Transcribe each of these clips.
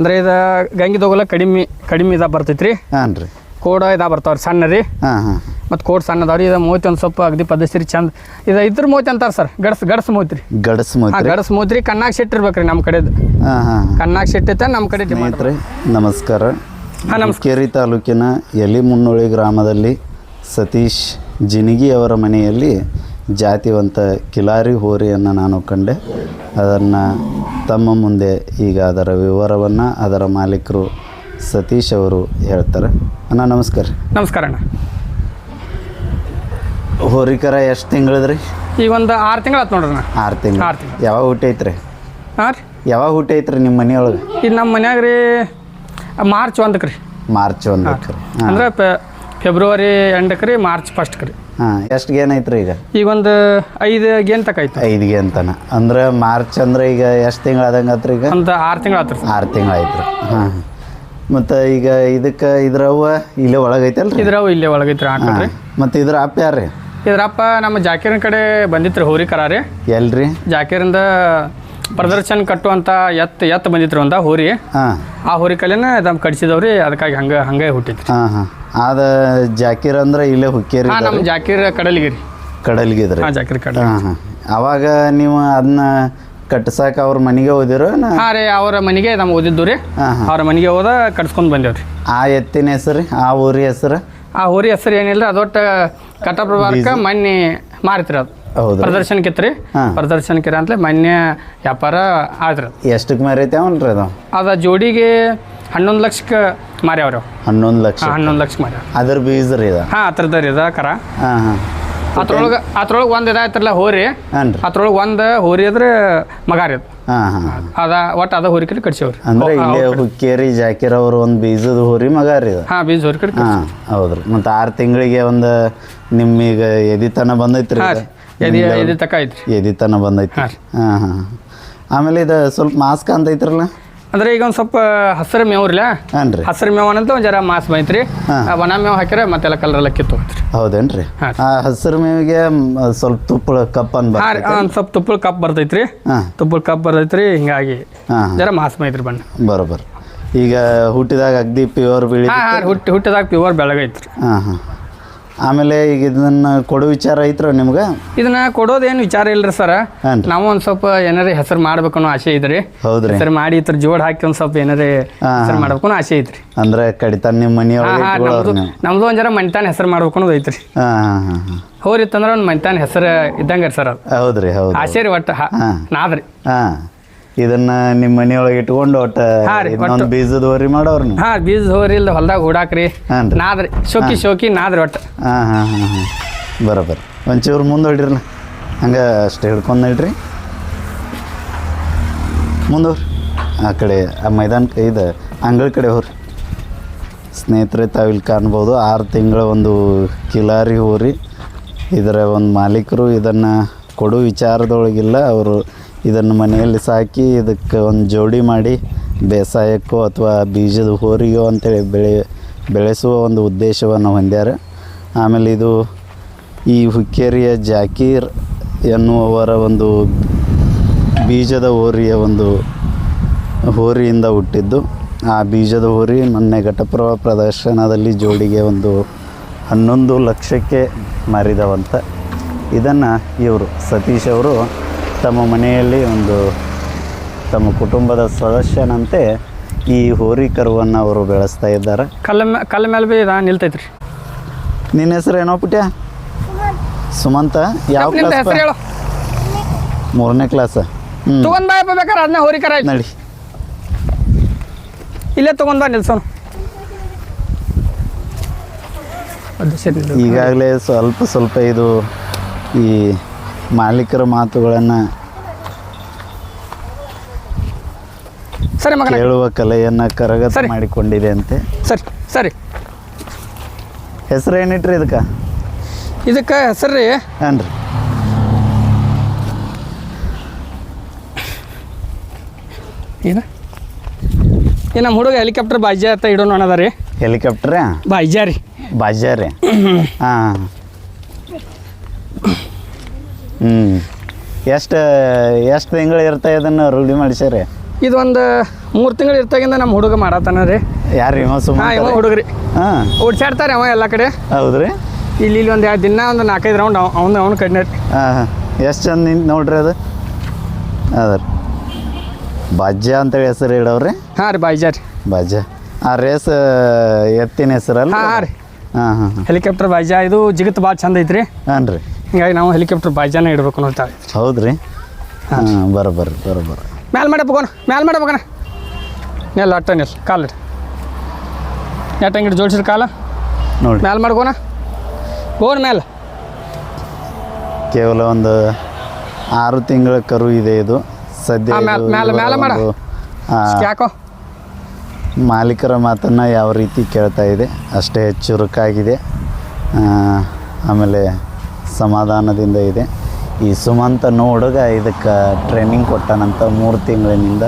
ಅಂದ್ರೆ ಇದು ಗಂಗಿ ತೊಗೊಲ ಕಡಿಮೆ ಕಡಿಮೆ ಇದಾಗ ಬರ್ತೈತ್ರಿ. ಹಾಂ ರೀ. ಕೋಡ ಇದ ಬರ್ತಾವ್ರಿ ಸಣ್ಣ ರೀ. ಹಾಂ ಹಾಂ. ಮತ್ತು ಕೋಡ್ ಸಣ್ಣ ಅದಾವ್ರಿ ಇದು ಮೋತಿ ಒಂದು ಸ್ವಲ್ಪ ಅಗದಿ ಪದ್ಧತಿ ಚಂದ. ಇದು ಇದ್ರ ಮೋತಿ ಅಂತಾರೆ ಸರ್ ಗಡಸ್ ಗಡ್ಸ್ ಮೋತಿ ರೀ ಗಡಸ್ ಮೋತಿ ಗಡಸ್ ಗಡ್ಸ್ ರೀ ಕಣ್ಣಾಗ ನಮ್ಮ ಕಡೆದು. ಹಾಂ ಹಾಂ ಕಣ್ಣಾಗ ಶೆಟ್ ಐತೆ ನಮ್ಮ ಕಡೆ ಡಿಮಾಂಡ್ ಸ್ನೇಹಿತರೆ ನಮಸ್ಕಾರ. ಹಾಂ ನಮಸ್ಕಾರ. ಕೇರಿ ತಾಲೂಕಿನ ಯಲಿಮುನ್ನೋಳಿ ಗ್ರಾಮದಲ್ಲಿ ಸತೀಶ್ ಜಿನಿಗಿ ಅವರ ಮನೆಯಲ್ಲಿ ಜಾತಿವಂತ ಕಿಲಾರಿ ಹೋರಿಯನ್ನು ನಾನು ಕಂಡೆ. ಅದನ್ನು ತಮ್ಮ ಮುಂದೆ ಈಗ ಅದರ ವಿವರವನ್ನು ಅದರ ಮಾಲೀಕರು ಸತೀಶ್ ಅವರು ಹೇಳ್ತಾರೆ. ಅಣ್ಣ ನಮಸ್ಕಾರ. ನಮಸ್ಕಾರ ಅಣ್ಣ. ಹೋರಿಕರ ಎಷ್ಟು ತಿಂಗಳದ್ರಿ? ಈಗ ಒಂದು ಆರು ತಿಂಗಳು ಆತು ನೋಡ್ರಿಣ್ಣ. ಆರು ತಿಂಗಳು. ಆರು ತಿಂಗಳು. ಯಾವಾಗ ಹುಟ್ಟೈತ್ರಿ ಹಾಂ ರೀ? ಯಾವಾಗ ಹುಟ್ಟೈತ್ರಿ ನಿಮ್ಮ ಮನೆಯೊಳಗೆ? ಇದು ನಮ್ಮ ಮನ್ಯಾಗ ರೀ ಮಾರ್ಚ್ ಒಂದಕ್ಕೆ ರೀ. ಮಾರ್ಚ್ ಒಂದಕ್ಕೆ ರೀ. ಅಂದ್ರೆ ಫೆಬ್ರವರಿ ಎಂಡಕ್ಕೆ ರೀ ಮಾರ್ಚ್ ಫಸ್ಟ್ಗೆ ರೀ. ಹಾಂ ಎಷ್ಟು ಗೇನ್ ಐತ್ರಿ ಈಗ? ಈಗ ಒಂದು ಐದು ಗೇನ್ ತಕ ಐತೆ ಗೇನ್ ತನ. ಅಂದ್ರೆ ಮಾರ್ಚ್ ಅಂದ್ರೆ ಈಗ ಎಷ್ಟು ತಿಂಗಳು ಆದಂಗೆ ಆತ್ರಿ ಈಗ? ಒಂದು ಆರು ತಿಂಗಳು ಆತ್ರಿ. ಆರು ತಿಂಗಳು ಆಯ್ತು ಹಾಂ ಮತ್ತು ಈಗ ಇದಕ್ಕೆ ಇದ್ರವ್ವ ಇಲ್ಲೇ ಒಳಗೈತಲ್ರಿ? ಇದ್ರವ್ ಇಲ್ಲೇ ಒಳಗೈತ್ರಿ ಹಾಂ ಮತ್ತು ಇದ್ರ ಅಪ್ಪ ಯಾರ್ರಿ? ಇದ್ರಪ್ಪ ನಮ್ಮ ಜಾಕೀರಿನ ಕಡೆ ಬಂದಿತ್ರಿ ಹೋರಿ ಕರಾರೆ. ಎಲ್ರಿ? ಜಾಕೀರಿಂದ ಪ್ರದರ್ಶನ ಕಟ್ಟುವಂತ ಎತ್ತ ಎತ್ತ ಬಂದಿತ್ರಿ ಒಂದ ಹೋರಿ. ಹಾಂ. ಆ ಹೋರಿ ಕಲೆನ ದಮ್ ಕಡಿಸಿದವ್ರಿ ಅದಕ್ಕಾಗಿ ಹಂಗ ಹಂಗೆ ಹುಟ್ಟಿತ್ರಿ. ಹಾಂ ಹಾಂ. ಅದ ಜಾಕೀರ್ ಅಂದ್ರೆ ಇಲ್ಲೇ ಹುಕ್ಕೇರಿ ಹಾಂ ನಮ್ಮ ಜಾಕೀರ್ ಕಡಲಿಗೆ ರೀ. ಕಡಲ್ಗಿದ್ರಿ ಹಾಂ ಜಾಕೀರ್ ಕಡಲ್ ಹಾಂ ಹಾಂ. ಅವಾಗ ನೀವು ಅದನ್ನ ಕಟ್ಸಾಕ ಅವ್ರ ಮನೆಗೆ ಹೋದಿರೋ ನಾ ಹಾಂ ರೀ ಅವರ ಮನೆಗೆ ನಮ್ಮ ಓದಿದ್ದು ರೀ. ಅವ್ರ ಮನೆಗೆ ಹೋದ ಕಟ್ಸ್ಕೊಂಡು ಬಂದೇವ್ರಿ ಆ ಎತ್ತಿನ ಹೆಸರು ಆ ಊರಿ ಹೆಸರು? ಆ ಹೋರಿ ಹೆಸರು ಏನಿಲ್ಲ ಅದೊಟ್ಟ ಕಟ್ಟಪ್ರಭಾರಕ್ಕೆ ಮೊನ್ನೆ ಮಾರಿತ್ರಿ ಅದು. ಹೌದು ಪ್ರದರ್ಶನಕ್ಕಿತ್ತು ರೀ ಹಾಂ. ಪ್ರದರ್ಶನಕ್ಕೆ ಅಂತಲೇ ಮೊನ್ನೆ ವ್ಯಾಪಾರ ಆದ್ರಿ ಎಷ್ಟಕ್ಕೆ ಮಾರೈತೆ ಅವನ್ರಿ ಅದು? ಅದ ಜೋಡಿಗೆ ಹನ್ನೊಂದು ಲಕ್ಷಕ್ಕೆ ಮಾರ್ಯಾವ್ರಿ ಹನ್ನೊಂದು ಲಕ್ಷ. ಹನ್ನೊಂದು ಲಕ್ಷ ಮಾರ್ಯಾವ ಅದ್ರ ಬೀಜ ರೀ ಇದು ಹಾಂ ರೀ ಅದ ಕರ. ಹಾಂ ಹಾಂ. ಅದ್ರೊಳಗೆ ಅದ್ರೊಳಗೆ ಒಂದು ಇದಾಯ್ತಲ್ಲ ಹೋರಿ. ಹಾಂ ರೀ. ಅದ್ರೊಳಗೆ ಒಂದು ಹೋರಿ ಅದ್ರ ಮಗ ರೀ ಅದು. ಹಾಂ ಹಾಂ ಅದ ಒಟ್ಟು ಅದ ಹೋರಿ ಕಡೆ ಕಟ್ಸೇವ್ರಿ ಅಂದ್ರೆ ಇಲ್ಲೇ ಹುಕ್ಕೇರಿ ಜಾಕಿರ್ ಅವ್ರ ಒಂದು ಬೀಜದ ಹೋರಿ ಮಗ ರೀ ಇದು ಹಾಂ ಬೀಜ ಹೋರಿ ಕಡೆ ಹಾಂ ಹೌದ್ರಿ. ಮತ್ತು ಆರು ತಿಂಗಳಿಗೆ ಒಂದು ನಿಮ್ಮೀಗ ಎದಿತನ ಬಂದೈತ್ರಿ ಇದು? ಎದಿ ಎದಿ ತಕ ಐತ್ರಿ. ಎದಿತನ ಬಂದೈತಿ ಹಾ ಹಾಂ ಆಮೇಲೆ ಇದು ಸ್ವಲ್ಪ ಮಾಸ್ಕ್ ಅಂತೈತ್ರಲ್ಲ ಅಂದ್ರೆ ಈಗ ಒಂದ್ ಸ್ವಲ್ಪ ಹಸಿರು ಮೇವು ಹಾಂ ರೀ. ಹಸಿರು ಮೇವ್ ಅನ್ನಂತ ಒಂದು ಜರ ಮಾಸ್ ಬೈತ್ರಿ. ಒಣ ಮೇವು ಹಾಕಿದ್ರೆ ಮತ್ತೆಲ್ಲ ಕಲರ್ ಎಲ್ಲ ಕಿತ್ತು ಹೋಗ್ತ್ರಿ ಹೌದೇನ್ರಿ? ಆ ಹಸಿರು ಮೇವಿಗೆ ಸ್ವಲ್ಪ ತುಪ್ಪಳ ಕಪ್ ಒಂದು ಸ್ವಲ್ಪ ತುಪ್ಪಳ ಕಪ್ ಬರ್ತೈತ್ರಿ. ತುಪ್ಪಳ ಕಪ್ ಬರ್ತೈತ್ರಿ ಹಿಂಗಾಗಿ ಜರ ಮಾಸ್ ಬೈತ್ರಿ ಬಣ್ಣ ಬರೋಬರ್. ಈಗ ಹುಟ್ಟಿದಾಗ ಅಗ್ದಿ ಪ್ಯೂರ್ ಬಿಳಿ ಹುಟ್ಟಿ ಹುಟ್ಟಿದಾಗ ಪ್ಯೂರ್ ಬೆಳಗೈತ್ರಿ. ಹಾ ಹಾಂ. ಆಮೇಲೆ ಈಗ ಇದನ್ನ ಕೊಡೋ ವಿಚಾರ ಐತ್ರ ನಿಮ್ಗೆ? ಇದನ್ನ ಕೊಡೋದೇನು ವಿಚಾರ ಇಲ್ರಿ ಸರ್. ನಾವು ಒಂದ್ ಸ್ವಲ್ಪ ಏನಾರೇ ಹೆಸರು ಮಾಡ್ಬೇಕು ಅನ್ನೋ ಆಸೆ ಇದ್ರಿ ಹೌದ್ರಿ. ಹೆಸರು ಮಾಡಿ ಇದ್ರ ಜೋಡ್ ಹಾಕಿ ಒಂದ್ ಸ್ವಲ್ಪ ಏನಾರೇ ಹೆಸರು ಮಾಡ್ಬೇಕು ಅನ್ನೋ ಆಸೆ ಐತ್ರಿ. ಅಂದ್ರೆ ಕಡಿತಾನ ನಿಮ್ಮ ಹಾಂ ಮನೆಯೊಳಗೆ ಹಾಂ ಇಟ್ಕೊಳ್ಳೋರು ನಮ್ದು ನೀವು. ನಮ್ದು ಒಂದು ಜರ ಮನಿತಾನ ಹೆಸರು ಮಾಡ್ಬೇಕು ಅನ್ನೋದು ಐತ್ರಿ. ಹೋರಿತ್ತಂದ್ರ ಒಂದ್ ಹಾಂ ಹಾಂ. ಹೋರಿತ್ತಂದ್ರೆ ಒಂದು ಮನಿತಾನ ಹೆಸರು ಇದ್ದಂಗ ಸರ್ ಅದು. ಹೌದ್ರಿ ಹೌದು ಆಸೆ ರೀ ಒಟ್ಟ ಹಾಂ. ನಾದ್ರಿ. ಹಾಂ. ಇದನ್ನ ನಿಮ್ಮ ಮನೆಯೊಳಗೆ ಇಟ್ಕೊಂಡು ಒಟ್ಟ ಹಾಂ ರೀ, ಇನ್ನೊಂದು ಒಟ್ಟು- ಬೀಜದ ಹೋರಿ ಮಾಡೋರು ನೀವು? ಹಾಂ ಬೀಜ ಹೋರಿ ಇಲ್ದ ಹೊಲ್ದಾಗ ಹೂಡಾಕ್ರಿ. ನಾದ್ರಿ ಶೋಕಿ ಶೋಕಿ ನಾದ್ರಿ ಒಟ್ಟು. ಹಾಂ ಹಾಂ ಹಾಂ ಹಾಂ. ಬರೋಬ್ಬರಿ ಒಂಚೂರು ಮುಂದೆ ಹೊಡಿರಲ್ಲ. ಹಂಗೆ ಅಷ್ಟು ಹಿಡ್ಕೊಂಡು ಇಡ್ರಿ ಮುಂದವ್ರಿ ಆ ಕಡೆ ಆ ಮೈದಾನ ಇದು ಅಂಗಳ ಕಡೆ ಹೋರಿ. ಸ್ನೇಹಿತರೆ ತಾವಿಲ್ಲಿ ಕಾಣ್ಬೋದು. ಆರು ತಿಂಗಳ ಒಂದು ಕಿಲಾರಿ ಹೋರಿ. ಇದರ ಒಂದು ಮಾಲೀಕರು ಇದನ್ನು ಕೊಡು ವಿಚಾರದೊಳಗಿಲ್ಲ. ಅವರು ಇದನ್ನು ಮನೆಯಲ್ಲಿ ಸಾಕಿ ಇದಕ್ಕೆ ಒಂದು ಜೋಡಿ ಮಾಡಿ ಬೇಸಾಯಕ್ಕೋ ಅಥವಾ ಬೀಜದ ಹೋರಿಗೋ ಅಂತೇಳಿ ಬೆಳೆ ಬೆಳೆಸುವ ಒಂದು ಉದ್ದೇಶವನ್ನು ಹೊಂದ್ಯಾರ. ಆಮೇಲೆ ಇದು ಈ ಹುಕ್ಕೇರಿಯ ಜಾಕೀರ್ ಎನ್ನುವವರ ಒಂದು ಬೀಜದ ಹೋರಿಯ ಒಂದು ಹೋರಿಯಿಂದ ಹುಟ್ಟಿದ್ದು. ಆ ಬೀಜದ ಹೋರಿ ಮೊನ್ನೆ ಘಟಪ್ರಭ ಪ್ರದರ್ಶನದಲ್ಲಿ ಜೋಡಿಗೆ ಒಂದು ಹನ್ನೊಂದು ಲಕ್ಷಕ್ಕೆ ಮಾರಿದವಂತ. ಇದನ್ನು ಇವರು ಸತೀಶ್ ಅವರು ತಮ್ಮ ಮನೆಯಲ್ಲಿ ಒಂದು ತಮ್ಮ ಕುಟುಂಬದ ಸದಸ್ಯನಂತೆ ಈ ಹೋರಿ ಕರುವನ್ನು ಅವರು ಬೆಳೆಸ್ತಾ ಇದ್ದಾರೆ. ಕಲ್ಲ ಮೇ ಕಲ್ಲ ಮೇಲೆ ಬಿ ಇದಾ ನಿಲ್ತೈತ್ರಿ. ನಿನ್ನ ಹೆಸರು ಏನೋ ಪುಟ್ಯ? ಸುಮಂತ. ಯಾವ ನಿಮ್ದು ಹೆಸರು ಕ್ಲಾಸ್ ಹೇಳು. ಮೂರನೇ ಕ್ಲಾಸ್ ಹ್ಞೂ ತಗೊಂಡ್ ಬೇಕಾರೆ ಅದನ್ನ ಹೋರಿ ಕರ ಆಯ್ತು. ನಡಿ. ಇಲ್ಲೇ ತಗೊಂಡ್ ಬಾ ನಿಲ್ಸೋನು. ಅದು ಸರಿ ನಿಲ್ಲು. ಈಗಾಗಲೇ ಸ್ವಲ್ಪ ಸ್ವಲ್ಪ ಇದು ಈ ಮಾಲೀಕರ ಮಾತುಗಳನ್ನು ಸರಿ ಮಗನ. ಹೇಳುವ ಕಲೆಯನ್ನು ಕರಗತ ಸರಿ. ಮಾಡಿಕೊಂಡಿದೆ ಅಂತೆ ಸರಿ ಸರಿ. ಹೆಸರು ಏನಿಟ್ರಿ ಇದಕ್ಕೆ? ಇದಕ್ಕೆ ಹೆಸರು ರೀ ಹಾಂ ರೀ. ಏನು? ಈ ನಮ್ಮ ಹುಡುಗ ಹೆಲಿಕಾಪ್ಟರ್ ಬಾಜ್ಯ ಅಂತ ಇಡೋಣ ಅನ್ನದ ರೀ. ಹೆಲಿಕಾಪ್ಟ್ರಾ ಬಾಜ್ಯ ರೀ. ಬಾಜ್ಯ ರೀ. ಹಾಂ. ಹ್ಞೂ ಎಷ್ಟು ಎಷ್ಟು ತಿಂಗಳು ಇರ್ತಾ ಇದನ್ನು ರೂಢಿ ಮಾಡಿಸ್ಯಾರಿ ಇದು ಒಂದು ಮೂರು ತಿಂಗಳು ಇರ್ತಾಗಿಂದ ನಮ್ಮ ಹುಡುಗ ಮಾಡತ್ತಾನ ರೀ. ಯಾರು ಇವ ಹಾಂ ಇವ ಹುಡುಗ್ರಿ. ಹಾಂ. ಓಡ್ಸಾಡ್ತಾರೆ ಅವ ಎಲ್ಲ ಕಡೆ. ಹೌದ್ರಿ? ಇಲ್ಲಿ ಇಲ್ಲಿ ಒಂದು ಎರಡು ದಿನ ಒಂದು ನಾಲ್ಕೈದು ರೌಂಡ್ ಅವನು ಅವನು ಕಡಿಮೆ ಹಾಂ ಹಾಂ. ಎಷ್ಟು ಚಂದ ನಿಂತು ನೋಡ್ರಿ ಅದು? ಅದ ರೀ ಬಾಜ್ಯ ಅಂತೇಳಿ ಹೆಸರು ಇಡವ್ರಿ? ಹಾಂ ರೀ ಬಾಯ್ಜಾ ರೀ. ಬಾಜ್ಯ. ಆ ರೇಸ್ ಎತ್ತಿನ ಹೆಸರಲ್ಲ ಹಾಂ ರೀ. ಹಾಂ ಹಾಂ ಹಾಂ. ಹೆಲಿಕಾಪ್ಟರ್ ಬಾಯ್ಜಾ ಇದು ಜಿಗತ್ ಭಾಳ ಚಂದ ಐತ್ರಿ. ಹಾಂ ರೀ ಹಿಂಗಾಗಿ ನಾವು ಹೆಲಿಕಾಪ್ಟರ್ ಬಾಜಾನ ಇಡ್ಬೇಕು ನೋಡ್ತಾ ಹೌದ್ರಿ? ಹಾಂ. ಬರೋಬ್ಬರ ಬರೋಬ್ಬರ ಮ್ಯಾಲ ಮಾಡಬೇಕೋಣ ಮ್ಯಾಲ ಮಾಡಬೇಕಣ ನೆಲ್ಲ ಅಟ್ಟ ನೆಲ್ ಕಾಲು ನೆಟ್ ಹಂಗಿಟ್ಟು ಜೋಡಿಸಿರಿ ಕಾಲ. ನೋಡಿ. ಮ್ಯಾಲ ಮಾಡ್ಕೋಣ ಗೋಣ ಮ್ಯಾಲ. ಕೇವಲ ಒಂದು ಆರು ತಿಂಗಳ ಕರು ಇದೆ ಇದು. ಸದ್ಯ ಯಾಕೋ? ಮಾಲೀಕರ ಮಾತನ್ನು ಯಾವ ರೀತಿ ಕೇಳ್ತಾ ಇದೆ ಅಷ್ಟೇ ಚುರುಕಾಗಿದೆ. ಆಮೇಲೆ ಸಮಾಧಾನದಿಂದ ಇದೆ. ಈ ಸುಮಂತ ಅನ್ನೋ ಹುಡುಗ ಇದಕ್ಕೆ ಟ್ರೈನಿಂಗ್ ಕೊಟ್ಟಾನಂತ ಮೂರು ತಿಂಗಳಿನಿಂದ.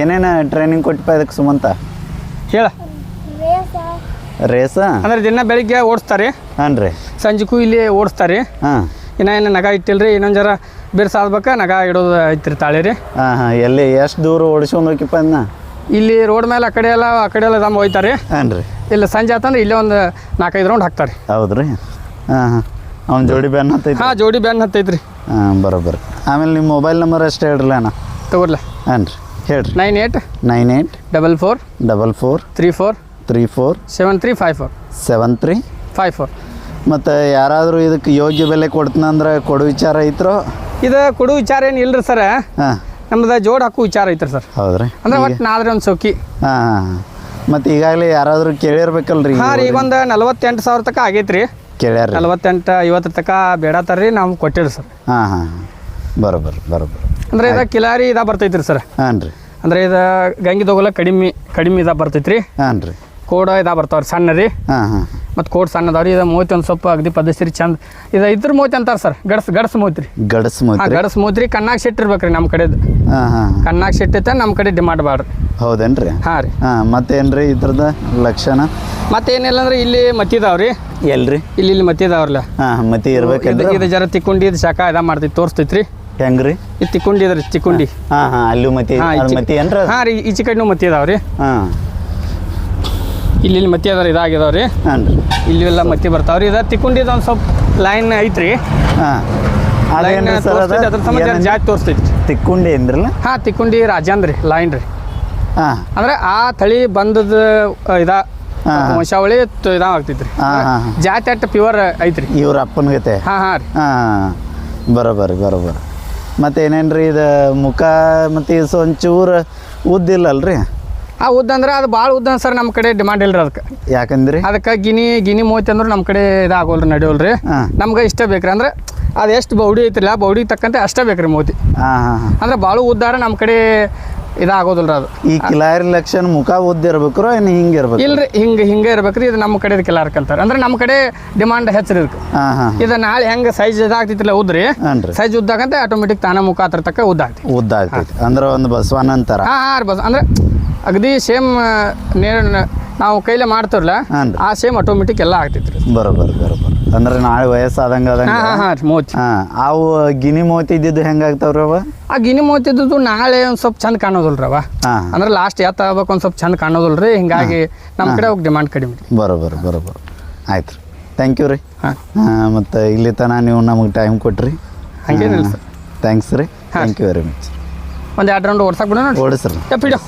ಏನೇನು ಟ್ರೈನಿಂಗ್ ಕೊಟ್ಟಪ್ಪ ಇದಕ್ಕೆ ಸುಮಂತ? ಹೇಳ. ರೇಸ? ಅಂದ್ರೆ ದಿನ ಬೆಳಿಗ್ಗೆ ಓಡಿಸ್ತಾರೆ. ಹಾಂ ರೀ. ಸಂಜೆಗೂ ಇಲ್ಲಿ ಓಡಿಸ್ತಾರೆ. ಹಾಂ. ಇನ್ನ ಏನು ನಗ ಇಟ್ಟಿಲ್ರಿ ಇನ್ನೊಂದು ಜರ ಬಿರ್ಸಾದ್ಬೇಕ ನಗ ಇಡೋದು ಐತ್ರಿ ತಾಳಿ ರೀ. ಹಾಂ ಹಾಂ. ಎಲ್ಲಿ ಎಷ್ಟು ದೂರ ಓಡಿಸ್ಕೊಂಡು ಹೋಗಿಪ್ಪ ಅದನ್ನ ಇಲ್ಲಿ ರೋಡ್ ಮೇಲೆ ಆ ಕಡೆ ಎಲ್ಲ ಆ ಕಡೆ ಎಲ್ಲ ದಮ್ಮ ಹೋಯ್ತಾರೆ. ಹಾಂ ರೀ. ಇಲ್ಲ ಸಂಜೆ ಆತಂದ್ರೆ ಇಲ್ಲೇ ಒಂದು ನಾಲ್ಕೈದು ರೌಂಡ್ ಹಾಕ್ತಾರೆ. ಹೌದ್ರಿ. ಹಾಂ ಹಾಂ. ಅವ್ನ ಜೋಡಿ ಬ್ಯಾನ್ ಹತ್ತೈತಿ ಹಾಂ ಜೋಡಿ ಬ್ಯಾನ್ ಹತ್ತೈತ್ರಿ. ಹಾಂ ಬರೋಬ್ಬರ. ಆಮೇಲೆ ನಿಮ್ಮ ಮೊಬೈಲ್ ನಂಬರ್ ಅಷ್ಟೇ ಹೇಳ್ರಲ್ಲ ಅಣ್ಣ? ತಗೋರ್ಲ. ಹಾಂ ರೀ ಹೇಳ್ರಿ. Nine eight nine eight double four double four three four three four seven three five four seven three five four ಮತ್ತು ಯಾರಾದರೂ ಇದಕ್ಕೆ ಯೋಗ್ಯ ಬೆಲೆ ಕೊಡ್ತೀನಂದ್ರೆ ಕೊಡೋ ವಿಚಾರ ಐತ್ರೋ? ಇದು ಕೊಡು ವಿಚಾರ ಏನು ಇಲ್ರಿ ಸರ್ ಹಾಂ. ನಮ್ದು ಜೋಡ್ ಹಾಕು ವಿಚಾರ ಐತ್ರಿ ಸರ್ ಹೌದ್ರಿ. ಅಂದ್ರೆ ಒಟ್ಟು ನಾಲ್ರಿ ಒಂದು ಸೌಕಿ. ಹಾಂ ಹಾಂ ಮತ್ತು ಈಗಾಗಲೇ ಯಾರಾದರೂ ಕೇಳಿರ್ಬೇಕಲ್ರಿ ಹಾಂ ರೀ ಈಗ ಒಂದು ನಲವತ್ತೆಂಟು ಸಾವಿರ ತನಕ ಆಗೈತ್ರಿ. ಕೇಳ್ಯಾರ ನಲವತ್ತೆಂಟು ಐವತ್ತರ ತನಕ ಬೇಡತ್ತಾರ್ರಿ ನಾವು ಕೊಟ್ಟಿರಿ ಸರ್. ಹಾಂ ಹಾಂ ಬರೋಬ್ಬರ ಬರೋಬ್ಬರ ಅಂದ್ರೆ ಇದು ಕಿಲಾರಿ ಇದ ಬರ್ತೈತ್ರಿ ಸರ್. ಹಾಂ ರೀ. ಅಂದ್ರೆ ಇದು ಗಂಗಿ ತೊಗೊಲ ಕಡಿಮೆ ಕಡಿಮೆ ಇದ ಬರ್ತೈತ್ರಿ. ಹಾಂ ರೀ. ಕೋಡ ಇದ ಬರ್ತಾವ್ರಿ ಸಣ್ಣ ರೀ. ಹಾಂ ಹಾಂ. ಮತ್ತು ಕೋಟ್ ಸಣ್ಣದವ್ರಿ ಇದ ಮೂತಿ ಒಂದು ಸ್ವಲ್ಪ ಅಗದಿ ಪದ್ಧತಿ ಚಂದ. ಇದು ಇದ್ರ ಮೂತಿ ಅಂತಾರೆ ಸರ್ ಗಡ್ಸ್ ಗಡ್ಸ್ ಮೂತ್ರಿ ಗಡಸ್ ಹಾಂ ಗಡಸ್ ಮೂತ್ರಿ ಕಣ್ಣಾಗ ಸಿಟ್ಟಿರ್ಬೇಕ್ರಿ ನಮ್ಮ ಕಡೆದು. ಹಾ ಹಾಂ ಕಣ್ಣಾಗ ನಮ್ ನಮ್ಮ ಕಡೆ ಡಿಮಾಂಡ್ ಬಾಡ್ರಿ ಹೌದೇನ್ರಿ? ಹಾಂ ರೀ. ಹಾಂ ಮತ್ತೇನ್ರಿ ಇದ್ರದ ಲಕ್ಷಣ? ಮತ್ತೇನಿಲ್ಲ ಅಂದ್ರೆ ಇಲ್ಲಿ ಮತ್ತಿದಾವ್ರಿ. ಎಲ್ರಿ? ಇಲ್ಲಿ ಇಲ್ಲಿ ಮತ್ತಿದಾವ್ರಲ್ಲ. ಹಾಂ ಮತ್ತೆ ಇದು ಇರ್ಬೇಕೇನ್ರಿ ಇದು ಜರ ತಿಕ್ಕೊಂಡಿ ಇದು ಶಾಖ ಇದ ಮಾಡ್ತಿ ತೋರಿಸ್ತೈತ್ರಿ. ಹೆಂಗ್ರಿ? ಇದು ತಿಕ್ಕೊಂಡಿ ಇದ್ರಿ ತಿಕ್ಕೊಂಡಿ. ಹಾಂ ಹಾಂ ಅಲ್ಲೂ ಮತಿ ಹಾಂ ಮತಿ ಏನ್ರಿ? ಹಾಂ ರೀ ಈಚೆ ಕಡೆನೂ ಮತ್ತಿದಾವ್ರಿ. ಹಾಂ. ಇಲ್ಲಿ ಇಲ್ಲಿ ಮತ್ತಿ ಇದಾಗಿದಾವ ರೀ ಹಾಂ ರೀ. ಇಲ್ಲಿ ಎಲ್ಲ ಮತ್ತಿ ರೀ ಇದು ತಿಕ್ಕೊಂಡಿದ್ದು ಒಂದು ಸ್ವಲ್ಪ ಲೈನ್ ಐತ್ರಿ. ಹಾಂ. ಲೈನ್ ಅದೇನ್ರಿ ಸರ್ ತೋರಿಸ್ತೈತಿ ಅದ್ರ ಸಂಬಂಧ ಜಾತಿ ಜಾಸ್ತಿ ತೋರಿಸ್ತೈತಿ ತಿಕ್ಕೊಂಡಿ ಅಂದ್ರಲ್ಲ ಹಾಂ ತಿಕ್ಕೊಂಡಿ ರಾಜಾಂದ್ ರೀ ಲೈನ್ ರೀ. ಹಾಂ. ಅಂದ್ರೆ ಆ ತಳಿ ಬಂದದ ಇದ ಹಾ. ವಂಶಾವಳಿ ತ- ಇದಾಗ್ತೈತ್ರಿ. ಹಾ, ಹಾ, ಹಾ. ಜಾತಿ ಅಟ್ಟ ಪ್ಯೂರ್ ಐತ್ರಿ. ಇವ್ರ ಅಪ್ಪನ ಗತೆ? ಹಾಂ ಹಾಂ ರೀ. ಹಾಂ ಬರೋಬ್ಬರಿ ಬರೋಬ್ಬರಿ ಮತ್ತು ಏನೇನ್ರಿ ಇದು ಮುಖ ಮತ್ತು ಇದು ಒಂಚೂರು ಉದ್ದಿಲ್ಲಲ್ರಿ? ಆ ಉದ್ದ ಅಂದ್ರೆ ಅದು ಭಾಳ ಉದ್ದ ಸರ್ ನಮ್ಮ ಕಡೆ ಡಿಮಾಂಡ್ ಇಲ್ರಿ ಅದಕ್ಕೆ. ಯಾಕಂದ್ರಿ? ಅದಕ್ಕೆ ಗಿನಿ ಗಿನಿ ಮೋತಿ ಅಂದ್ರೆ ನಮ್ಮ ಕಡೆ ಇದಾಗೋಲ್ರಿ ನಡೆಯೋಲ್ರಿ. ನಮ್ಗೆ ಇಷ್ಟ ಬೇಕ್ರಿ. ಅಂದ್ರೆ ಅದು ಎಷ್ಟು ಬೌಡಿ ಐತಿಲ್ಲ ಬೌಡಿ ತಕ್ಕಂತೆ ಅಷ್ಟೇ ಬೇಕ್ರಿ ಮೋತಿ. ಅಂದ್ರೆ ಭಾಳ ಉದ್ದಾರ ನಮ್ಮ ಕಡೆ ಇದಾಗೋದಿಲ್ರಿ ಅದು. ಈ ಕಿಲಾರಿ ಲಕ್ಷಣ ಮುಖ ಉದ್ದಿರ್ಬೇಕ್ರೋ ಏನು ಹಿಂಗೆ ಇರ್ಬೇಕು? ಇಲ್ರಿ ಹಿಂಗೆ ಹಿಂಗೆ ಇರ್ಬೇಕ್ರಿ. ಇದು ನಮ್ಮ ಕಡೆ ಕೆಲಾರ ಕಲ್ತಾರ. ಅಂದ್ರೆ ನಮ್ಮ ಕಡೆ ಡಿಮಾಂಡ್ ಹೆಚ್ಚರಿ ಇದಕ್ಕೆ. ಇದು ನಾಳೆ ಹೆಂಗೆ ಸೈಜ್ ಇದಾಗ್ತಿತ್ತಿಲ್ಲ ಉದ್ರಿ ಸೈಜ್ ಉದ್ದಾಗಂತೆ ಆಟೋಮೆಟಿಕ್ ತಾನ ಮುಖ ಹತ್ರ ತಕ್ಕ ಉದ್ದ ಆಗ್ತೈತಿ. ಉದ್ದ ಆಗ್ತೈತಿ. ಅಂದ್ರೆ ಒಂದು ಬಸವನ ಅಂತಾರ ಹಾಂ ಬಸ್ ಅಂದ್ರೆ ಅಗದಿ ಸೇಮ್ ನೇರ ನಾವು ಕೈಲೇ ಮಾಡ್ತಿರಲ್ಲ ಆ ಸೇಮ್ ಆಟೋಮೆಟಿಕ್ ಎಲ್ಲ ಆಗ್ತಿತ್ತು ರೀ. ಬರೋಬರ್ ಬರೋಬ್ಬರಿ ಅಂದ್ರೆ ನಾಳೆ ವಯಸ್ಸಾದಂಗೆ ಹಾಂ ಹಾ ಹಾಂ ಹಾಂ ರೀ ಮೋತಿ. ಹಾಂ ಅವು ಗಿನಿ ಮೋತಿ ಇದ್ದಿದ್ದು ಹೆಂಗೆ ಆಗ್ತಾವ್ರಿ ಅವ? ಆ ಗಿನಿ ಮೋತಿದ್ದು ನಾಳೆ ಒಂದ್ ಸ್ವಲ್ಪ ಚಂದ ಕಾಣೋದಲ್ ಅವ. ಅಂದ್ರೆ ಲಾಸ್ಟ್ ಯಾತ ಆಗ್ಬೇಕು ಒಂದ್ ಸ್ವಲ್ಪ ಚಂದ ರೀ ಹಿಂಗಾಗಿ ನಮ್ಮ ಕಡೆ ಹೋಗಿ ಡಿಮಾಂಡ್ ಕಡಿಮೆ ರೀ. ಬರೋಬರ್ ಬರೋಬರ್. ಆಯ್ತು ರೀ. ಥ್ಯಾಂಕ್ ಯು ರೀ. ಹಾ. ಮತ್ತು ಇಲ್ಲಿ ತನಕ ನೀವು ನಮಗೆ ಟೈಮ್ ಕೊಟ್ರಿ. ಹಂಗೇನಿಲ್ಲ ಸರ್. ಥ್ಯಾಂಕ್ಸ್ ರೀ. ಥ್ಯಾಂಕ್ ಯು ವೆರಿ ಮಚ್ ಒಂದ್ ಎರಡು ರೌಂಡ್ ಓಡ್ಸಕ್ಕೆ ಬಿಡೋಣ ಓಡಿಸ್ರಿ. ಎಪ್ಪಿಡು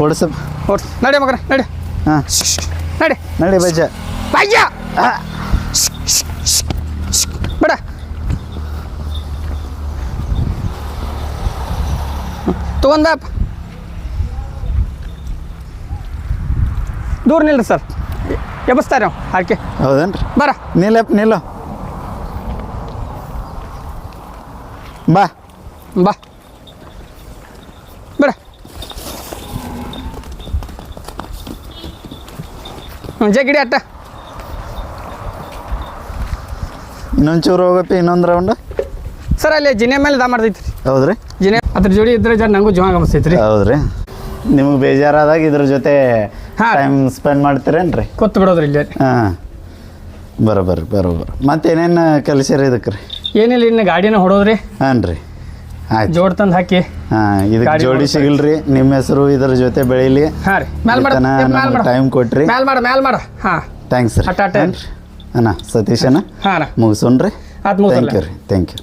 ಓಡಿಸಪ್ ಓಡ್ಸ್. ನಡಿ ಮಗನ ನಡಿ. ಹಾಂ. ನಡಿ. ನಡಿ ಬಜ್ಜ. ಬಾಯ್ಯ ಬೇಡ. ತಗೊಂದಪ್ಪ ದೂರ ನಿಲ್ರಿ ಸರ್. ಎಬ್ಬಿಸ್ತಾರೆ ನಾವು ಹಾಕಿ ಹೌದೇನ್ರಿ? ಬರ. ನಿಲ್ಲಪ್ಪ ನಿಲ್ಲು. ಬಾ. ಬಾ. ಜಗಿಡಿ ಅಟ್ಟ. ಇನ್ನೊಂಚೂರು ಹೋಗತ್ತೆ ಇನ್ನೊಂದು ರೌಂಡ್ ಸರ್ ಅಲ್ಲಿ ಜಿನೆ ಮೇಲೆ ದಾ ಮಾಡ್ತೈತ್ರಿ ಹೌದ್ರಿ? ಜಿನೆ ಅದ್ರ ಜೋಡಿ ಇದ್ರೆ ಜರ ನಂಗೂ ಜೋಗ ಗಮಸ್ತೈತಿ ರೀ ಹೌದ್ರಿ? ನಿಮಗೆ ಬೇಜಾರಾದಾಗ ಇದ್ರ ಜೊತೆ ಹಾಂ. Time spend ಮಾಡ್ತೀರೇನ್ರಿ? ಕೊತ್ತು ಬಿಡೋದ್ರಿ ಇಲ್ಲಿ. ಹಾಂ. ಬರೋಬರ್ ಬರೋಬರ್. ಮತ್ತೇನೇನು ಕಲಿಸಿರಿ ಇದಕ್ಕೆ ರೀ ಏನಿಲ್ಲ ಇನ್ನು ಗಾಡಿನ ಹೊಡೋದ್ರಿ. ಹಾಂ ರೀ ಆಯ್ತು. ಜೋಡ್ ತಂದು ಹಾಕಿ. ಹಾಂ ಇದಕ್ಕೆ ಜೋಡಿ ಸಿಗಲ್ರಿ ನಿಮ್ಮ ಹೆಸರು ಇದರ ಜೊತೆ ಬೆಳೀಲಿ. ಹಾಂ ರೀ ಮ್ಯಾಲ್ ಮಾಡ ಮ್ಯಾಲ್ ಮಾಡ. ಟೈಮ್ ಕೊಟ್ರಿ. ಮ್ಯಾಲ್ ಮಾಡು ಮ್ಯಾಲ್ ಮಾಡು. ಹಾಂ. ಥ್ಯಾಂಕ್ಸ್ ಅಟ್ಟ ಅಟ್ಟ. ಅಣ್ಣ ಹಾಂ ಅಣ್ಣ. ಮುಗಿಸೋಣ್ರಿ. ಆತ್ ಥ್ಯಾಂಕ್ ಯು ರೀ ಥ್ಯಾಂಕ್ ಯು